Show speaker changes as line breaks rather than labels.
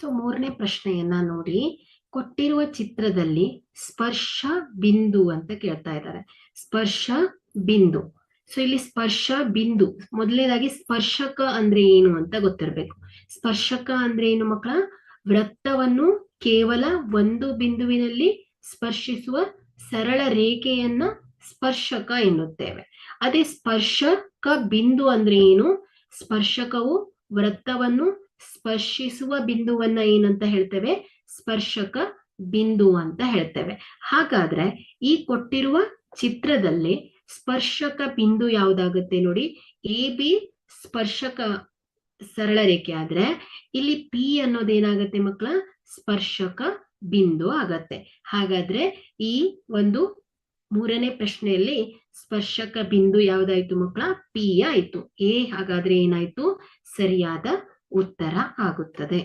So ಮೂರನೇ ಪ್ರಶ್ನೆಯನ್ನ ನೋಡಿ. ಕೊಟ್ಟಿರುವ ಚಿತ್ರದಲ್ಲಿ ಸ್ಪರ್ಶ ಬಿಂದು ಅಂತ ಕೇಳ್ತಾ ಇದ್ದಾರೆ. ಸ್ಪರ್ಶ ಬಿಂದು. ಸೊ ಇಲ್ಲಿ ಸ್ಪರ್ಶ ಬಿಂದು, ಮೊದಲನೇದಾಗಿ ಸ್ಪರ್ಶಕ ಅಂದ್ರೆ ಏನು ಅಂತ ಗೊತ್ತಿರ್ಬೇಕು. ಸ್ಪರ್ಶಕ ಅಂದ್ರೆ ಏನು ಮಕ್ಕಳ? ವೃತ್ತವನ್ನು ಕೇವಲ ಒಂದು ಬಿಂದುವಿನಲ್ಲಿ ಸ್ಪರ್ಶಿಸುವ ಸರಳ ರೇಖೆಯನ್ನ ಸ್ಪರ್ಶಕ ಎನ್ನುತ್ತೇವೆ. ಅದೇ ಸ್ಪರ್ಶಕ ಬಿಂದು ಅಂದ್ರೆ ಏನು? ಸ್ಪರ್ಶಕವು ವೃತ್ತವನ್ನು ಸ್ಪರ್ಶಿಸುವ ಬಿಂದುವನ್ನ ಏನಂತ ಹೇಳ್ತೇವೆ? ಸ್ಪರ್ಶಕ ಬಿಂದು ಅಂತ ಹೇಳ್ತೇವೆ. ಹಾಗಾದ್ರೆ ಈ ಕೊಟ್ಟಿರುವ ಚಿತ್ರದಲ್ಲಿ ಸ್ಪರ್ಶಕ ಬಿಂದು ಯಾವ್ದಾಗುತ್ತೆ ನೋಡಿ? ಎ, ಬಿ ಸ್ಪರ್ಶಕ ಸರಳ ರೇಖೆ ಆದ್ರೆ ಇಲ್ಲಿ ಪಿ ಅನ್ನೋದೇನಾಗತ್ತೆ ಮಕ್ಕಳ? ಸ್ಪರ್ಶಕ ಬಿಂದು ಆಗತ್ತೆ. ಹಾಗಾದ್ರೆ ಈ ಒಂದು ಮೂರನೇ ಪ್ರಶ್ನೆಯಲ್ಲಿ ಸ್ಪರ್ಶಕ ಬಿಂದು ಯಾವ್ದಾಯ್ತು ಮಕ್ಕಳ? ಪಿ ಆಯ್ತು. ಎ ಹಾಗಾದ್ರೆ ಏನಾಯ್ತು? ಸರಿಯಾದ ಉತ್ತರ ಆಗುತ್ತದೆ.